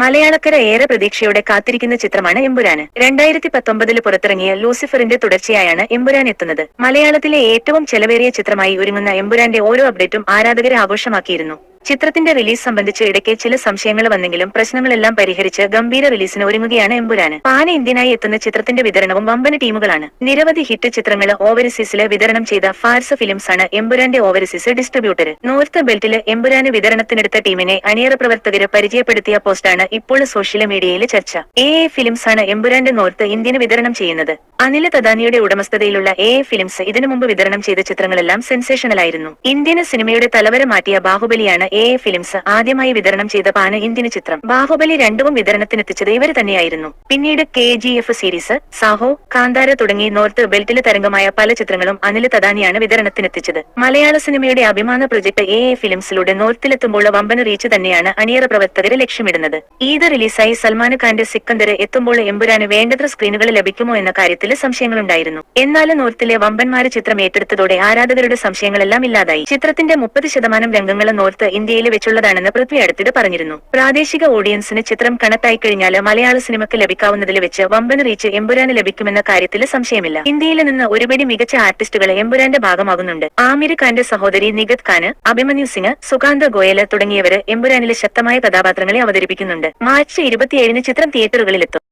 മലയാളക്കര ഏറെ പ്രതീക്ഷയോടെ കാത്തിരിക്കുന്ന ചിത്രമാണ് എമ്പുരാന്. രണ്ടായിരത്തി പത്തൊമ്പതിൽ പുറത്തിറങ്ങിയ ലൂസിഫറിന്റെ തുടർച്ചയായാണ് എമ്പുരാൻ എത്തുന്നത്. മലയാളത്തിലെ ഏറ്റവും ചെലവേറിയ ചിത്രമായി ഒരുങ്ങുന്ന എമ്പുരാന്റെ ഓരോ അപ്ഡേറ്റും ആരാധകരെ ആഘോഷമാക്കിയിരുന്നു. ചിത്രത്തിന്റെ റിലീസ് സംബന്ധിച്ച് ഇടയ്ക്ക് ചില സംശയങ്ങൾ വന്നെങ്കിലും പ്രശ്നങ്ങളെല്ലാം പരിഹരിച്ച് ഗംഭീര റിലീസിന് ഒരുങ്ങുകയാണ് എമ്പുരാന്. പാന ഇന്ത്യനായി എത്തുന്ന ചിത്രത്തിന്റെ വിതരണവും വമ്പന ടീമുകളാണ്. നിരവധി ഹിറ്റ് ചിത്രങ്ങൾ ഓവർസീസിൽ വിതരണം ചെയ്ത ഫാർസ് ഫിലിംസ് ആണ് എമ്പുരാന്റെ ഓവർസീസ് ഡിസ്ട്രിബ്യൂട്ടർ. നോർത്ത് ബെൽറ്റിൽ എമ്പുരാന് വിതരണത്തിനെടുത്ത ടീമിനെ അണിയറ പ്രവർത്തകര് പരിചയപ്പെടുത്തിയ പോസ്റ്റാണ് ഇപ്പോൾ സോഷ്യൽ മീഡിയയിൽ ചർച്ച. എ എ ഫിലിംസ് ആണ് എമ്പുരാന്റെ നോർത്ത് ഇന്ത്യന് വിതരണം ചെയ്യുന്നത്. അനിൽ തദാനിയുടെ ഉടമസ്ഥതയിലുള്ള എ എ ഫിലിംസ് ഇതിനു മുമ്പ് വിതരണം ചെയ്ത ചിത്രങ്ങളെല്ലാം സെൻസേഷണലായിരുന്നു. ഇന്ത്യൻ സിനിമയുടെ തലവര മാറ്റിയ ബാഹുബലിയാണ് എ ഫിലിംസ് ആദ്യമായി വിതരണം ചെയ്ത പാന ഇന്ത്യൻ ചിത്രം. ബാഹുബലി രണ്ടും വിതരണത്തിനെത്തിച്ചത് ഇവർ തന്നെയായിരുന്നു. പിന്നീട് K G F series Saaho Kantara തുടങ്ങി നോർത്ത് ബെൽറ്റിലെ തരംഗമായ പല ചിത്രങ്ങളും അനിൽ തദാനിയാണ് വിതരണത്തിനെത്തിച്ചത്. മലയാള സിനിമയുടെ അഭിമാന പ്രൊജക്ട് എ എ ഫിലിംസിലൂടെ നോർത്തിലെത്തുമ്പോൾ വമ്പൻ റീച്ച് തന്നെയാണ് അണിയറ പ്രവർത്തകരെ ലക്ഷ്യമിടുന്നത്. ഈദ് റിലീസായി സൽമാൻ ഖാന്റെ സിക്കന്ദർ എത്തുമ്പോൾ എമ്പുരാന് വേണ്ടത്ര സ്ക്രീനുകൾ ലഭിക്കുമോ എന്ന കാര്യത്തിൽ സംശയങ്ങളുണ്ടായിരുന്നു. എന്നാൽ നോർത്തിലെ വമ്പന്മാര് ചിത്രം ഏറ്റെടുത്തതോടെ ആരാധകരുടെ സംശയങ്ങളെല്ലാം ഇല്ലാതായി. ചിത്രത്തിന്റെ മുപ്പത് ശതമാനം രംഗങ്ങൾ നോർത്ത് ഇന്ത്യയിൽ വെച്ചുള്ളതാണെന്ന് പൃഥ്വി അടുത്തിടെ പറഞ്ഞിരുന്നു. പ്രാദേശിക ഓഡിയൻസിന് ചിത്രം കണക്റ്റായി കഴിഞ്ഞാൽ മലയാള സിനിമയ്ക്ക് ലഭിക്കാവുന്നതിൽ വെച്ച് വമ്പൻ റീച്ച് എമ്പുരാന് ലഭിക്കുമെന്ന കാര്യത്തിൽ സംശയമില്ല. ഇന്ത്യയിൽ നിന്ന് ഒരുപടി മികച്ച ആർട്ടിസ്റ്റുകൾ എമ്പുരാന്റെ ഭാഗമാകുന്നുണ്ട്. ആമിർ ഖാന്റെ സഹോദരി നിഗത് ഖാന് അഭിമന്യു സിംഗ് സുകാന്ത ഗോയൽ തുടങ്ങിയവര് എമ്പുരാനിലെ ശക്തമായ കഥാപാത്രങ്ങളെ അവതരിപ്പിക്കുന്നുണ്ട്. മാർച്ച് ഇരുപത്തിയേഴിന് ചിത്രം തിയേറ്ററുകളിലെത്തും.